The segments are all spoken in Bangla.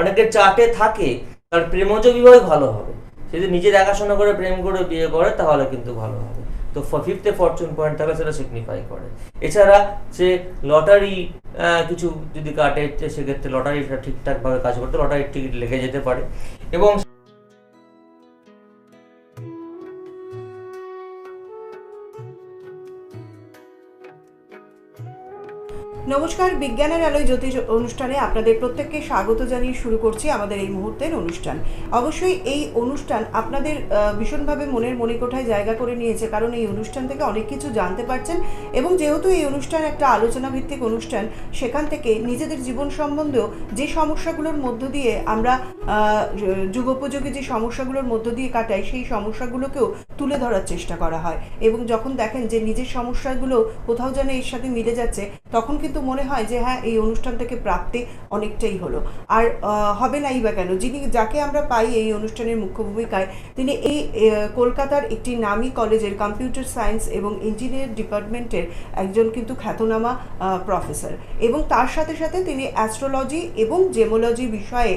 অনেকের চার্টে থাকে, তার প্রেমজ বিবাহ ভালো হবে। সে যদি নিজে দেখাশোনা করে, প্রেম করে বিয়ে করে, তাহলে কিন্তু ভালো হবে। তো ফিফথে ফরচুন পয়েন্ট থাকলে সেটা সিগনিফাই করে। এছাড়া সে লটারি কিছু যদি কাটে সেক্ষেত্রে লটারিটা ঠিকঠাকভাবে কাজ করতে লটারির টিকিট লেগে যেতে পারে। এবং নমস্কার, বিজ্ঞানের আলোয় জ্যোতিষ অনুষ্ঠানে আপনাদের প্রত্যেককে স্বাগত জানিয়ে শুরু করছি আমাদের এই মুহূর্তের অনুষ্ঠান। অবশ্যই এই অনুষ্ঠান আপনাদের ভীষণভাবে মনের মণিকোঠায় জায়গা করে নিয়েছে, কারণ এই অনুষ্ঠান থেকে অনেক কিছু জানতে পারছেন এবং যেহেতু এই অনুষ্ঠান একটা আলোচনা ভিত্তিক অনুষ্ঠান, সেখান থেকে নিজেদের জীবন সম্বন্ধেও যে সমস্যাগুলোর মধ্য দিয়ে আমরা যুগোপযোগী যে সমস্যাগুলোর মধ্য দিয়ে কাটাই, সেই সমস্যাগুলোকেও তুলে ধরার চেষ্টা করা হয়। এবং যখন দেখেন যে নিজের সমস্যাগুলো কোথাও যেন এর সাথে মিলে যাচ্ছে, তখন কিন্তু মনে হয় যে হ্যাঁ এই অনুষ্ঠান থেকে প্রাপ্তি অনেকটাই হলো। আর হবে নাই বা কেন? যিনি, যাকে আমরা পাই এই অনুষ্ঠানের মুখ্য ভূমিকায়, তিনি এই কলকাতার একটি নামী কলেজের কম্পিউটার সায়েন্স এবং ইঞ্জিনিয়ার ডিপার্টমেন্টের একজন কিন্তু খ্যাতনামা প্রফেসর। এবং তার সাথে সাথে তিনি অ্যাস্ট্রোলজি এবং জেমোলজি বিষয়ে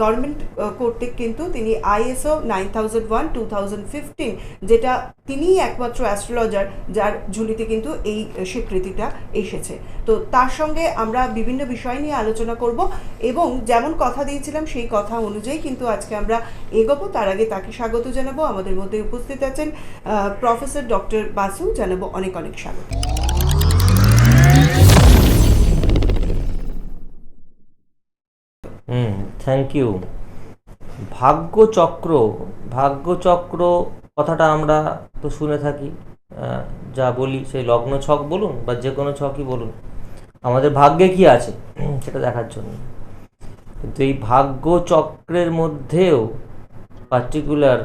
গভর্নমেন্ট কর্তৃক কিন্তু তিনি ISO nine thousand one, two thousand fifteen, যেটা তিনিই একমাত্র অ্যাস্ট্রোলজার, যার ঝুলিতে কিন্তু এই, স্বীকৃতিটা এসেছে। তো তার সঙ্গে আমরা বিভিন্ন বিষয় নিয়ে আলোচনা করব এবং যেমন কথা দিয়েছিলাম সেই কথা অনুযায়ী কিন্তু আজকে আমরা এগোবো। তার আগে তাকে স্বাগত জানাব। আমাদের মধ্যে উপস্থিত আছেন প্রফেসর ডক্টর বাসু। জানাব অনেক অনেক স্বাগত। হুম থ্যাংক ইউ ভাগ্যচক্র ভাগ্যচক্র কথাটা আমরা তো শুনে থাকি যা বলি সেই লগ্ন ছক বলুন বা যে কোনো ছকই বলুন। আমাদের ভাগ্যে কি আছে? সেটা দেখার জন্য। কিন্তু এই ভাগ্যচক্রের মধ্যেও পার্টিকুলার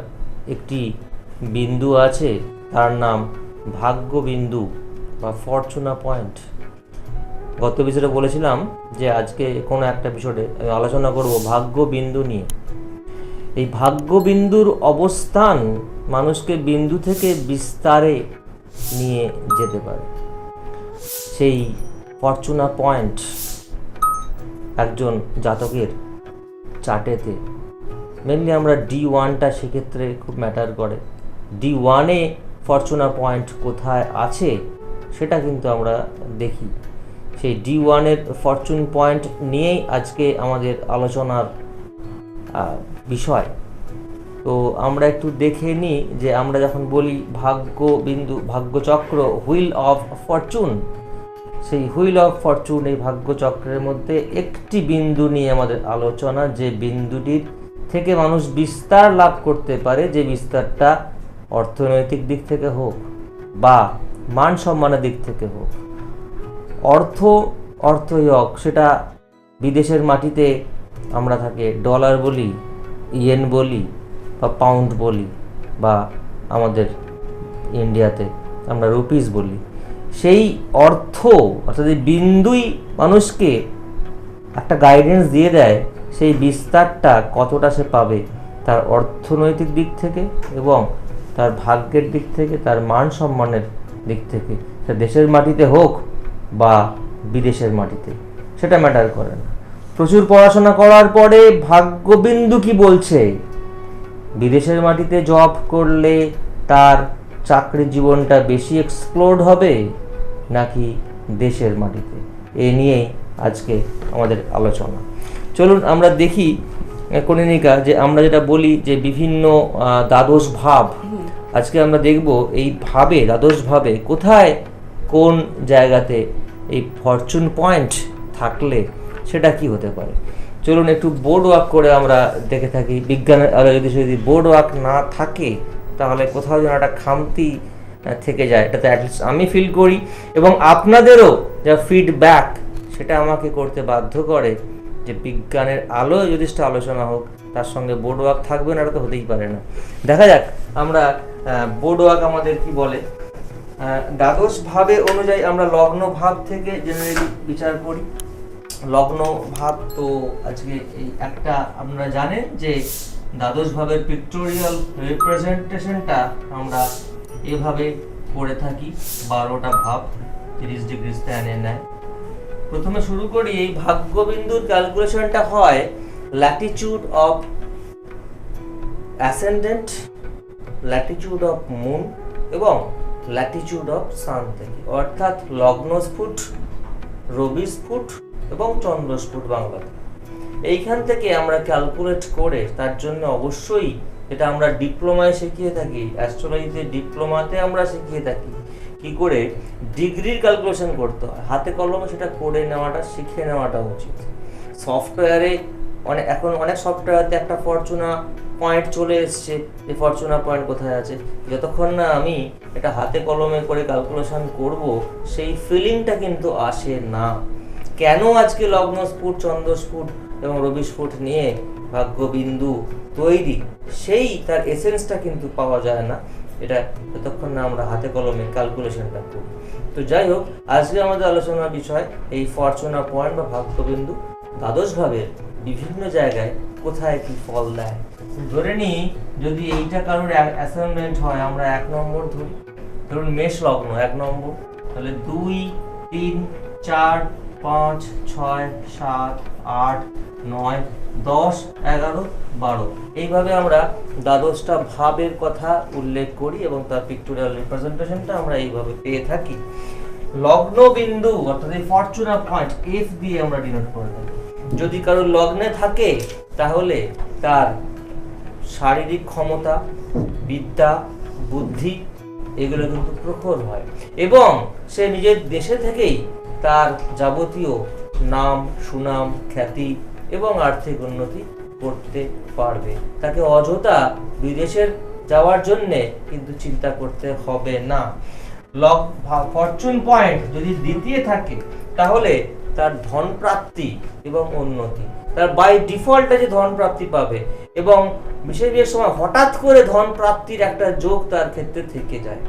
একটি বিন্দু আছে, তার নাম ভাগ্যবিন্দু বা ফরচুনা পয়েন্ট গত এপিসোডে বলেছিলাম যে আজকে কোনো একটা এপিসোডে আমি আলোচনা করব ভাগ্য বিন্দু নিয়ে। এই ভাগ্য বিন্দুর অবস্থান মানুষকে বিন্দু থেকে বিস্তারে নিয়ে যেতে পারে। সেই ফরচুনা পয়েন্ট একজন জাতকের চার্টেতে মেনলি আমরা ডি ওয়ানটা সেক্ষেত্রে খুব ম্যাটার করে। ডি ওয়ানে ফরচুনা পয়েন্ট কোথায় আছে, সেটা কিন্তু আমরা দেখি। সেই ডি ওয়ানের ফরচুন পয়েন্ট নিয়েই আজকে আমাদের আলোচনার বিষয়। তো আমরা একটু দেখে নিই যে আমরা যখন বলি ভাগ্য বিন্দু ভাগ্যচক্র হুইল অফ ফরচুন সেই হুইল অফ ফরচুন এই ভাগ্যচক্রের মধ্যে একটি বিন্দু নিয়ে আমাদের আলোচনা, যে বিন্দুটির থেকে মানুষ বিস্তার লাভ করতে পারে, যে বিস্তারটা অর্থনৈতিক দিক থেকে হোক বা মান সম্মানের দিক থেকে হোক। অর্থ অর্থই হোক সেটা বিদেশের মাটিতে আমরা তাকে ডলার বলি, ইয়েন বলি বা পাউন্ড বলি বা আমাদের ইন্ডিয়াতে আমরা রুপিস বলি। সেই অর্থ, অর্থাৎ বিন্দুই মানুষকে একটা গাইডেন্স দিয়ে দেয় সেই বিস্তারটা কতটা সে পাবে তার অর্থনৈতিক দিক থেকে এবং তার ভাগ্যের দিক থেকে, তার মান সম্মানের দিক থেকে। সে দেশের মাটিতে হোক বা বিদেশের মাটিতে, সেটা ম্যাটার করে না। প্রচুর পড়াশোনা করার পরে ভাগ্যবিন্দু কি বলছে? বিদেশের মাটিতে জব করলে তার চাকরির জীবনটা বেশি এক্সপ্লোর হবে? নাকি দেশের মাটিতে? এ নিয়েই আজকে আমাদের আলোচনা। চলুন আমরা দেখি আহ, কনিনিকা যে আমরা যেটা বলি যে বিভিন্ন দ্বাদশ ভাব। আজকে আমরা দেখব এই ভাবে দ্বাদশ ভাবে কোথায় কোন জায়গাতে এই ফরচুন পয়েন্ট থাকলে সেটা কি হতে পারে? চলুন একটু বোর্ড ওয়ার্ক করে আমরা দেখে থাকি। বিজ্ঞানের আলোয় যদি যদি বোর্ড ওয়ার্ক না থাকে তাহলে কোথাও যেন একটা খামতি থেকে যায়। এটাতে অ্যাটলিস্ট আমি ফিল করি। এবং আপনাদেরও যা ফিডব্যাক সেটা আমাকে করতে বাধ্য করে যে বিজ্ঞানের আলো যথেষ্ট আলোচনা হোক, তার সঙ্গে বোর্ড ওয়ার্ক থাকবে না, এটা তো হতেই পারে না। দেখা যাক, আমরা বোর্ড ওয়ার্ক আমাদের কি বলে? দ্বাদশ ভাবে অনুযায়ী আমরা লগ্ন ভাব থেকে জেনারেলি বিচার করি। লগ্ন ভাব তো আজকে এই একটা, আপনারা জানেন যে দ্বাদশ ভাবের পিক্টোরিয়াল রিপ্রেজেন্টেশনটা আমরা এভাবে করে থাকি, বারোটা ভাব, তিরিশ ডিগ্রি স্ট্যানে নেয়। প্রথমে শুরু করি, এই ভাগ্যবিন্দুর ক্যালকুলেশনটা হয় latitude of ascendant latitude of moon এবং ল্যাটিচিউড অফ সান থেকে। অর্থাৎ লগ্নস্ফুট, রবিস্ফুট এবং চন্দ্রস্ফুট বাংলাতে। এইখান থেকে আমরা ক্যালকুলেট করে তার জন্য অবশ্যই যেটা আমরা ডিপ্লোমায় শিখিয়ে থাকি অ্যাস্ট্রোলজিতে ডিপ্লোমাতে আমরা শিখিয়ে থাকি। কি করে? ডিগ্রির ক্যালকুলেশন করতে হয়। হাতে কলমে সেটা করে নেওয়াটা, শিখে নেওয়াটা উচিত। সফটওয়্যারে অনেক এখন অনেক সফটওয়্যারতে একটা ফরচুনা পয়েন্ট চলে এসছে। যে ফরচুনা পয়েন্ট কোথায় আছে? যতক্ষণ না আমি এটা হাতে কলমে করে ক্যালকুলেশন করব, সেই ফিলিংটা কিন্তু আসে না। কেন আজকে লগ্ন স্ফুট চন্দ্রস্ফুট এবং রবি স্ফুট নিয়ে ভাগ্যবিন্দু তৈরি, সেই তার এসেন্সটা কিন্তু পাওয়া যায় না। এটা যতক্ষণ না আমরা হাতে কলমে ক্যালকুলেশনটা করি। তো যাই হোক, আজকে আমাদের আলোচনার বিষয় এই ফরচুনা পয়েন্ট বা ভাগ্যবিন্দু দ্বাদশ ভাবের বিভিন্ন জায়গায় কোথায় কি ফল দেয়। ধরে নিই, যদি এইটা কারোর অ্যাসাইনমেন্ট হয়, আমরা এক নম্বর ধরি। ধরুন মেষ লগ্ন এক নম্বর, তাহলে দুই, তিন, চার পাঁচ, ছয়, সাত, আট, নয়, দশ, এগারো, বারো। এইভাবে আমরা দ্বাদশটা ভাবের কথা উল্লেখ করি এবং তার পিক্টোরিয়াল রিপ্রেজেন্টেশনটা আমরা এইভাবে পেয়ে থাকি। লগ্ন বিন্দু অর্থাৎ এই ফরচুনা পয়েন্ট এফ দিয়ে আমরা ডিনোট করে থাকি যদি কারোর লগ্নে থাকে, তাহলে তার শারীরিক ক্ষমতা, বিদ্যা, বুদ্ধি, এগুলো কিন্তু প্রখর হয়। এবং সে নিজের দেশে থেকেই তার যাবতীয় নাম, সুনাম, খ্যাতি এবং আর্থিক উন্নতি করতে পারবে। তাকে অযথা বিদেশের যাওয়ার জন্যে কিন্তু চিন্তা করতে হবে না। লক ফরচুন পয়েন্ট যদি দ্বিতীয় থাকে, তাহলে তার ধন প্রাপ্তি এবং উন্নতি। তার বাই ডিফল্টে যে ধন প্রাপ্তি পাবে এবং বিশেষ বিশেষ সময় হঠাৎ করে ধন প্রাপ্তির একটা যোগ তার ক্ষেত্রে থেকে যায়।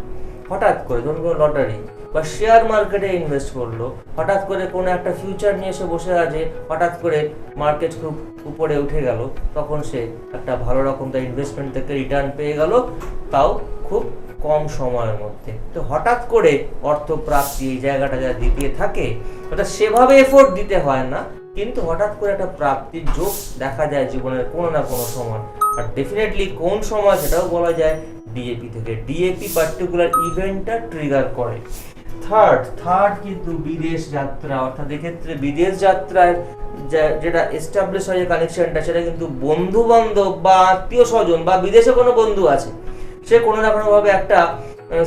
হঠাৎ করে, ধরুন লটারি। বা শেয়ার মার্কেটে ইনভেস্ট করল, হঠাৎ করে কোনো একটা ফিউচার নিয়ে এসে বসে আছে, হঠাৎ করে মার্কেট খুব উপরে উঠে গেল, তখন সে একটা ভালো রকম তার ইনভেস্টমেন্ট থেকে রিটার্ন পেয়ে গেল, তাও খুব কম সময়ের মধ্যে। তো হঠাৎ করে অর্থ প্রাপ্তি এই জায়গাটা যা দিতে থাকে, ওটা সেভাবে এফোর্ট দিতে হয় না, কিন্তু হঠাৎ করে একটা প্রাপ্তির যোগ দেখা যায় জীবনের কোনো না কোনো সময়। আর ডেফিনেটলি কোন সময় সেটাও বলা যায় ডিএপি থেকে। ডিএপি পার্টিকুলার ইভেন্টটা ট্রিগার করে। থার্ড থার্ড কিন্তু বিদেশ যাত্রা, অর্থাৎ এক্ষেত্রে বিদেশ যাত্রায় যেটা এস্টাবলিশ হয় যে কানেকশনটা সেটা কিন্তু বন্ধু বান্ধব বা আত্মীয় স্বজন বা বিদেশে কোনো বন্ধু আছে, সে কোনো না কোনোভাবে একটা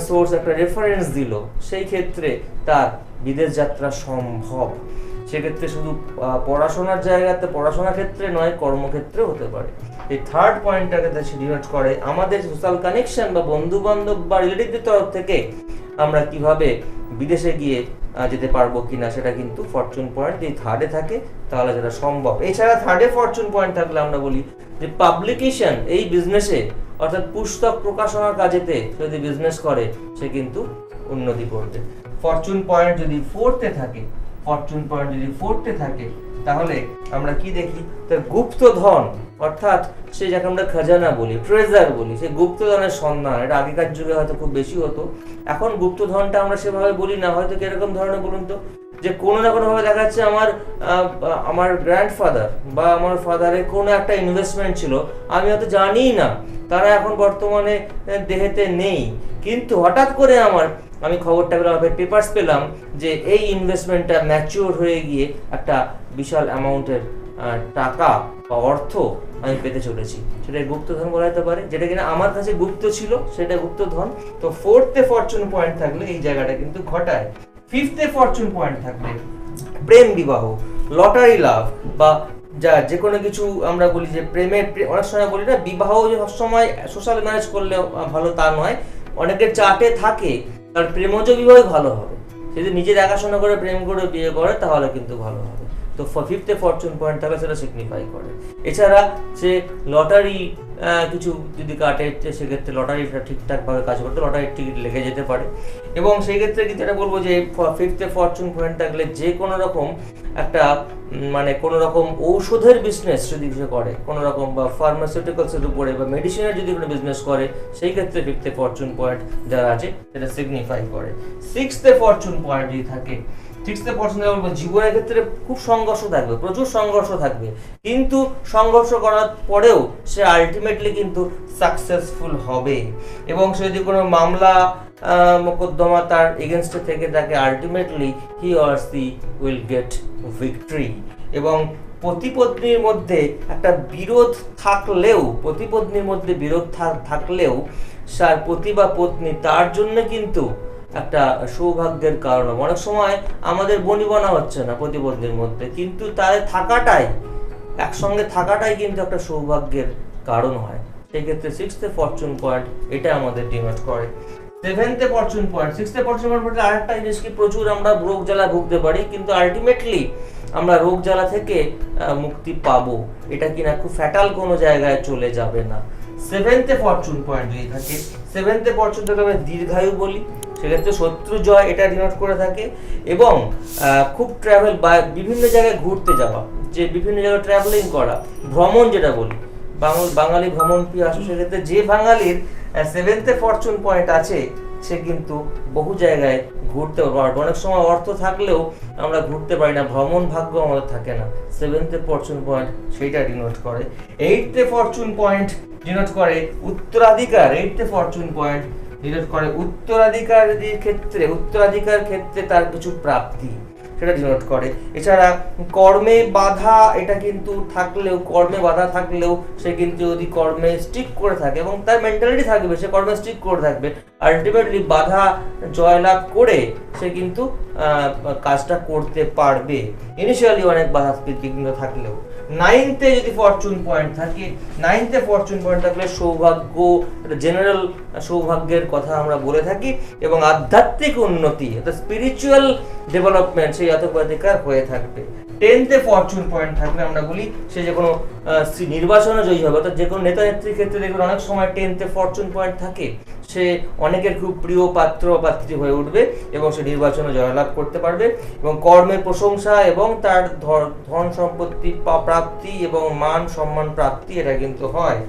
সোর্স একটা রেফারেন্স দিল, সেই ক্ষেত্রে তার বিদেশ যাত্রা সম্ভব। সেক্ষেত্রে শুধু পড়াশোনার জায়গাতে, পড়াশোনার ক্ষেত্রে নয়, কর্মক্ষেত্রে হতে পারে। এই থার্ড পয়েন্টটাকে সে ডিনোট করে আমাদের সোশ্যাল কানেকশন বা বন্ধু বান্ধব বা রিলেটিভদের তরফ থেকে আমরা কীভাবে বিদেশে গিয়ে যেতে পারব কিনা সেটা কিন্তু ফরচুন পয়েন্ট যদি থার্ডে থাকে, তাহলে সেটা সম্ভব। এছাড়া থার্ডে ফরচুন পয়েন্ট থাকলে আমরা বলি যে পাবলিকেশন এই বিজনেসে অর্থাৎ পুস্তক প্রকাশনার কাজেতে যদি বিজনেস করে, সে কিন্তু উন্নতি করবে। ফরচুন পয়েন্ট যদি ফোর্থে থাকে ফরচুন পয়েন্ট যদি ফোর্থে থাকে তাহলে আমরা কি দেখি? তার গুপ্ত ধন অর্থাৎ সে যাকে আমরা খাজানা বলি ট্রেজার বলি সেই গুপ্তধনের সন্ধান। এটা আগেকার যুগে হয়তো খুব বেশি হতো। এখন গুপ্তধনটা আমরা সেভাবে বলি না। হয়তো কীরকম ধরনের বলুন তো? যে কোনো না কোনোভাবে দেখা যাচ্ছে আমার আমার গ্র্যান্ডফাদার বা আমার ফাদারের কোনো একটা ইনভেস্টমেন্ট ছিল। আমি হয়তো জানিই না। তারা এখন বর্তমানে দেহেতে নেই। কিন্তু হঠাৎ করে আমার আমি খবরটা পেলাম পেপার্স পেলাম যে এই ইনভেস্টমেন্টটা ম্যাচিওর হয়ে গিয়ে একটা বিশাল অ্যামাউন্টের টাকা বা অর্থ আমি পেতে চলেছি। সেটা গুপ্তধন বলা যেতে পারে। যেটা কিনা আমার কাছে গুপ্ত ছিল, সেটা গুপ্তধন। তো ফোর্থে ফরচুন পয়েন্ট থাকলে এই জায়গাটা কিন্তু ঘটায়। ফিফথে ফরচুন পয়েন্ট থাকলে প্রেম বিবাহ লটারি লাভ বা যা যে কোনো কিছু আমরা বলি যে প্রেমের অনেক সময় বলি না, বিবাহ যে সবসময় সোশ্যাল ম্যারেজ করলে ভালো তা নয়। অনেকের চার্টে থাকে তার প্রেমজ বিবাহ ভালো হবে? যদি নিজে দেখাশোনা করে, প্রেম করে বিয়ে করে, তাহলে কিন্তু ভালো হবে। তো ফিফথে ফরচুন পয়েন্ট থাকলে সেটা সিগনিফাই করে। এছাড়া সে লটারি কিছু যদি কাটে সেক্ষেত্রে লটারিটা ঠিকঠাকভাবে কাজ করতে লটারির টিকিট লেগে যেতে পারে। এবং সেই ক্ষেত্রে কিন্তু এটা বলব যে ফিফথে ফরচুন পয়েন্ট থাকলে যে কোনো রকম একটা মানে কোনো রকম ঔষধের বিজনেস যদি সে করে, কোনো রকম বা ফার্মাসিউটিক্যালসের উপরে বা মেডিসিনের যদি কোনো বিজনেস করে, সেই ক্ষেত্রে ফিফথে ফরচুন পয়েন্ট যারা আছে, সেটা সিগনিফাই করে। সিক্সথে ফরচুন পয়েন্ট যদি থাকে সিক্সথে পছন্দ বলব, জীবনের ক্ষেত্রে খুব সংঘর্ষ থাকবে, প্রচুর সংঘর্ষ থাকবে। কিন্তু সংঘর্ষ করার পরেও সে আলটিমেটলি কিন্তু সাকসেসফুল হবে। এবং সে যদি কোনো মামলা মোকদ্দমা তার এগেনস্টে থেকে থাকে ultimately he or she will get victory এবং পতিপত্নীর মধ্যে একটা বিরোধ থাকলেও পতিপত্নীর মধ্যে বিরোধ থাকলেও, তার পতি বা পত্নী তার জন্য কিন্তু একটা সৌভাগ্যের কারণ। অনেক সময় আমাদের বনিবনা হচ্ছে না প্রতিবন্ধীর মধ্যে, কিন্তু তাদের থাকাটাই, একসঙ্গে থাকাটাই কিন্তু একটা সৌভাগ্যের কারণ হয়। সেক্ষেত্রে সিক্সথে ফরচুন পয়েন্ট এটা আমাদের ডিনোট করে। সেভেন্থে ফরচুন পয়েন্ট সিক্সথে ফরচুন পয়েন্ট আরেকটা জিনিস কি, প্রচুর আমরা রোগ জ্বালা ভুগতে পারি, কিন্তু আলটিমেটলি আমরা রোগ জ্বালা থেকে মুক্তি পাবো। এটা কিনা খুব ফ্যাটাল কোনো জায়গায় চলে যাবে না। সেভেন্থে ফরচুন পয়েন্ট যদি থাকে সেভেন্থে ফরচুন থেকে আমরা দীর্ঘায়ু বলি সেক্ষেত্রে শত্রু জয় এটা ডিনোট করে থাকে এবং খুব ট্রাভেল বা বিভিন্ন জায়গায় ঘুরতে যাওয়া, যে বিভিন্ন জায়গায় ট্রাভেলিং করা, ভ্রমণ যেটা বলি বাঙাল বাঙালি ভ্রমণ প্রিয় আসে, সেক্ষেত্রে যে বাঙালির সেভেন্থে ফরচুন পয়েন্ট আছে, সে কিন্তু বহু জায়গায় ঘুরতে পারবে। অনেক সময় অর্থ থাকলেও আমরা ঘুরতে পারি না, ভ্রমণ ভাগ্য আমাদের থাকে না। সেভেন্থে ফরচুন পয়েন্ট সেইটা ডিনোট করে। এইটতে ফরচুন পয়েন্ট ডিনোট করে, উত্তরাধিকার এইটতে ফরচুন পয়েন্ট ডিনোট করে উত্তরাধিকারীর ক্ষেত্রে, উত্তরাধিকার ক্ষেত্রে তার কিছু প্রাপ্তি, সেটা ডিনোট করে। এছাড়া কর্মে বাধা, এটা কিন্তু থাকলেও, কর্মে বাধা থাকলেও সে কিন্তু যদি কর্মে স্টিক করে থাকে এবং তার মেন্টালিটি থাকবে, সে কর্মে স্টিক করে থাকবে আলটিমেটলি বাধা জয়লাভ করে সে কিন্তু কাজটা করতে পারবে। ইনিশিয়ালি অনেক বাধা কিন্তু থাকলেও। নাইনথে যদি ফরচুন পয়েন্ট থাকে নাইনথে ফরচুন পয়েন্ট থাকলে সৌভাগ্য জেনারেল সৌভাগ্যের কথা আমরা বলে থাকি এবং আধ্যাত্মিক উন্নতি অর্থাৎ স্পিরিচুয়াল ডেভেলপমেন্ট সেই অধিকার হয়ে থাকবে। টেনথে ফরচুন পয়েন্ট থাকলে আমরা বলি, সে যে কোনো নির্বাচনে জয়ী হবে, অর্থাৎ যে কোনো নেতা নেত্রীর ক্ষেত্রে দেখবেন অনেক সময় টেনথে ফরচুন পয়েন্ট থাকে। সে অনেকের খুব প্রিয় পাত্র পাত্রী হয়ে উঠবে এবং সে নির্বাচনে জয়লাভ করতে পারবে এবং কর্মের প্রশংসা এবং তার ধন সম্পত্তি প্রাপ্তি এবং মান সম্মান প্রাপ্তি, এটা কিন্তু হয়।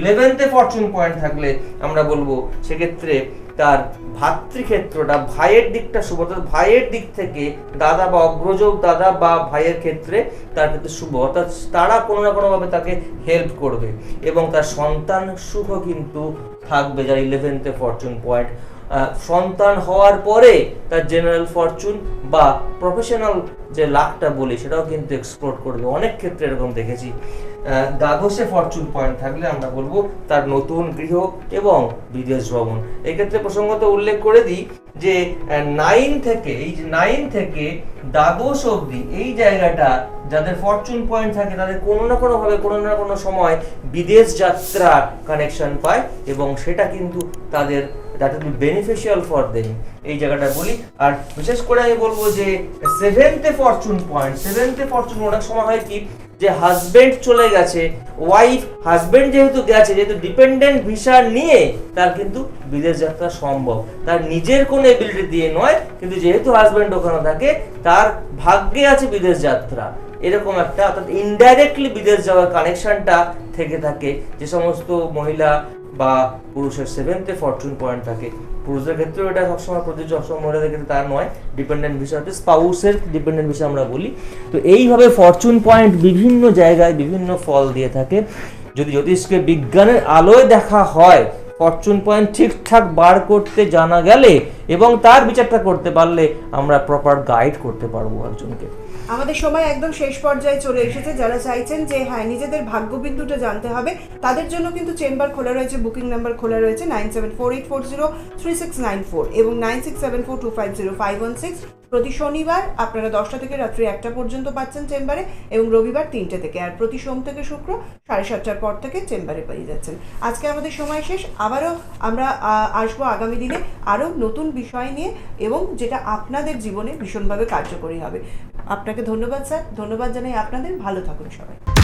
ইলেভেন্থে ফরচুন পয়েন্ট থাকলে আমরা বলব, সেক্ষেত্রে তার ভাতৃক্ষেত্রটা, ভাইয়ের দিকটা শুভ, অর্থাৎ ভাইয়ের দিক থেকে দাদা বা অগ্রজ দাদা বা ভাইয়ের ক্ষেত্রে তার ক্ষেত্রে শুভ। অর্থাৎ তারা কোনো না কোনোভাবে তাকে হেল্প করবে এবং তার সন্তান সুখ কিন্তু থাকবে, যার ইলেভেন্থে ফরচুন পয়েন্ট সন্তান হওয়ার পরে তার জেনারেল ফরচুন বা প্রফেশনাল যে লাকটা বলি, সেটাও কিন্তু এক্সপ্লোর করবে অনেক ক্ষেত্রে এরকম দেখেছি। দ্বাদশে ফরচুন পয়েন্ট থাকলে আমরা বলব তার নতুন গৃহ এবং বিদেশ ভ্রমণ এক্ষেত্রে প্রসঙ্গত উল্লেখ করে দিই যে নাইন থেকে, এই যে নাইন থেকে দ্বাদশ অবধি এই জায়গাটা যাদের ফরচুন পয়েন্ট থাকে, তাদের কোনো না কোনোভাবে, কোনো না কোনো সময় বিদেশ যাত্রা কানেকশন পায় এবং সেটা কিন্তু তাদের that will be beneficial for them এই জায়গাটা বলি। আর বিশেষ করে আমি বলব যে সেভেন্থে ফরচুন পয়েন্ট সেভেন্থে ফরচুন অনেক সময় হয় কি? যে হাজবেন্ড চলে গেছে ওয়াইফ হাজবেন্ড যেহেতু গেছে, যেহেতু ডিপেন্ডেন্ট ভিসা নিয়ে, তার কিন্তু বিদেশ যাত্রা সম্ভব। তার নিজের কোনো এবিলিটি দিয়ে নয়, কিন্তু যেহেতু হাজবেন্ড ওখানে থাকে, তার ভাগ্যে আছে বিদেশ যাত্রা। এরকম একটা অর্থাৎ ইনডাইরেক্টলি বিদেশ যাওয়ার কানেকশনটা থেকে থাকে। যে সমস্ত মহিলা বা পুরুষের সেভেন্থে ফরচুন পয়েন্ট থাকে। পুরুষদের ক্ষেত্রেও এটা সবসময় প্রযোজ্য, সবসময় মহিলাদের ক্ষেত্রে তার নয়। ডিপেন্ডেন্ট ভিসা হচ্ছে স্পাউসের ডিপেন্ডেন্ট ভিসা আমরা বলি। তো এইভাবে ফরচুন পয়েন্ট বিভিন্ন জায়গায় বিভিন্ন ফল দিয়ে থাকে। যদি জ্যোতিষকে বিজ্ঞানের আলোয় দেখা হয় ফরচুন পয়েন্ট ঠিকঠাক বার করতে জানা গেলে এবং তার বিচারটা করতে পারলে আমরা প্রপার গাইড করতে পারব একজনকে। আমাদের সময় একদম শেষ পর্যায়ে চলে এসেছে। যারা চাইছেন যে হ্যাঁ নিজেদের ভাগ্যবিন্দুটা জানতে হবে, তাদের জন্য কিন্তু চেম্বার খোলা রয়েছে, বুকিং নাম্বার খোলা রয়েছে, nine seven four eight four zero three six nine four এবং nine six seven four two five zero five one six. প্রতি শনিবার আপনারা দশটা থেকে রাত্রি একটা পর্যন্ত পাচ্ছেন চেম্বারে এবং রবিবার তিনটে থেকে। আর প্রতি সোম থেকে শুক্র সাড়ে সাতটার পর থেকে চেম্বারে পেয়ে যাচ্ছেন। আজকে আমাদের সময় শেষ। আবারও আমরা আসব আগামী দিনে আরও নতুন বিষয় নিয়ে এবং যেটা আপনাদের জীবনে ভীষণভাবে কার্যকরী হবে। আপনাকে ধন্যবাদ স্যার। ধন্যবাদ জানাই আপনাদের। ভালো থাকুন সবাই।